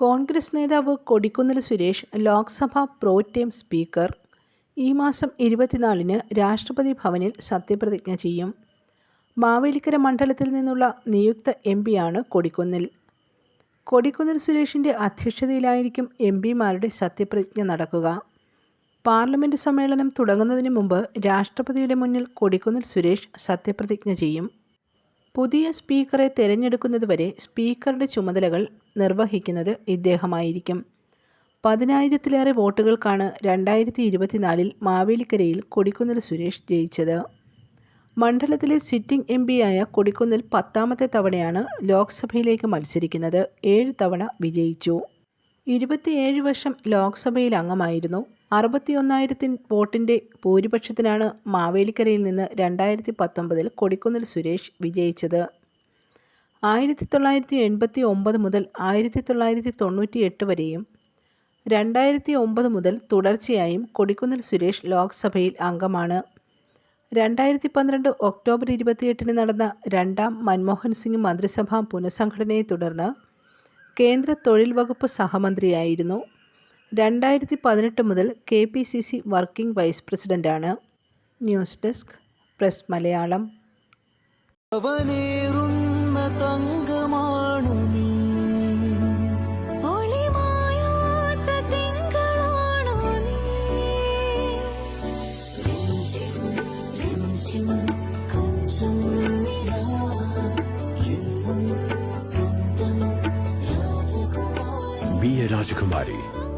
കോൺഗ്രസ് നേതാവ് Kodikunnil Suresh Lok Sabha protem speaker. ഈ മാസം ഇരുപത്തിനാലിന് രാഷ്ട്രപതി ഭവനിൽ സത്യപ്രതിജ്ഞ ചെയ്യും. മാവേലിക്കര മണ്ഡലത്തിൽ നിന്നുള്ള നിയുക്ത എം പിയാണ് കൊടിക്കുന്നിൽ. കൊടിക്കുന്നിൽ സുരേഷിന്റെ അധ്യക്ഷതയിലായിരിക്കും എം പിമാരുടെ സത്യപ്രതിജ്ഞ നടക്കുക. പാർലമെന്റ് സമ്മേളനം തുടങ്ങുന്നതിന് മുമ്പ് രാഷ്ട്രപതിയുടെ മുന്നിൽ കൊടിക്കുന്നിൽ സുരേഷ് സത്യപ്രതിജ്ഞ ചെയ്യും. പുതിയ സ്പീക്കറെ തിരഞ്ഞെടുക്കുന്നതുവരെ സ്പീക്കറുടെ ചുമതലകൾ നിർവഹിക്കുന്നത് ഇദ്ദേഹമായിരിക്കും. പതിനായിരത്തിലേറെ വോട്ടുകൾക്കാണ് രണ്ടായിരത്തി ഇരുപത്തിനാലിൽ മാവേലിക്കരയിൽ കൊടിക്കുന്നിൽ സുരേഷ് ജയിച്ചത്. മണ്ഡലത്തിലെ സിറ്റിംഗ് എം പിയായ കൊടിക്കുന്നിൽ പത്താമത്തെ തവണയാണ് ലോക്സഭയിലേക്ക് മത്സരിക്കുന്നത്. ഏഴ് തവണ വിജയിച്ചു. ഇരുപത്തിയേഴ് വർഷം ലോക്സഭയിൽ അംഗമായിരുന്നു അറുപത്തിയൊന്നായിരത്തി വോട്ടിന്റെ ഭൂരിപക്ഷത്തിനാണ് മാവേലിക്കരയിൽ നിന്ന് രണ്ടായിരത്തി പത്തൊമ്പതിൽ കൊടിക്കുന്നിൽ സുരേഷ് വിജയിച്ചത്. ആയിരത്തി തൊള്ളായിരത്തി എൺപത്തി ഒമ്പത് മുതൽ ആയിരത്തി തൊള്ളായിരത്തി തൊണ്ണൂറ്റി എട്ട് വരെയും രണ്ടായിരത്തി ഒമ്പത് മുതൽ തുടർച്ചയായും കൊടിക്കുന്നിൽ സുരേഷ് ലോക്സഭയിൽ അംഗമാണ്. രണ്ടായിരത്തി പന്ത്രണ്ട് ഒക്ടോബർ ഇരുപത്തിയെട്ടിന് നടന്ന രണ്ടാം മൻമോഹൻ സിംഗ് മന്ത്രിസഭാ പുനഃസംഘടനയെ തുടർന്ന് കേന്ദ്ര തൊഴിൽ വകുപ്പ് സഹമന്ത്രിയായിരുന്നു. രണ്ടായിരത്തി പതിനെട്ട് മുതൽ K P C C working vice പ്രസിഡന്റാണ് ന്യൂസ് ഡെസ്ക് പ്രസ് മലയാളം അവനേറുന്ന തങ്കമാണു നീ ഒളിമായാത്ത തിങ്കളാണോ നീ കൊഞ്ചം നിലാ എന്നും സ്വന്തം രാജകുമാരി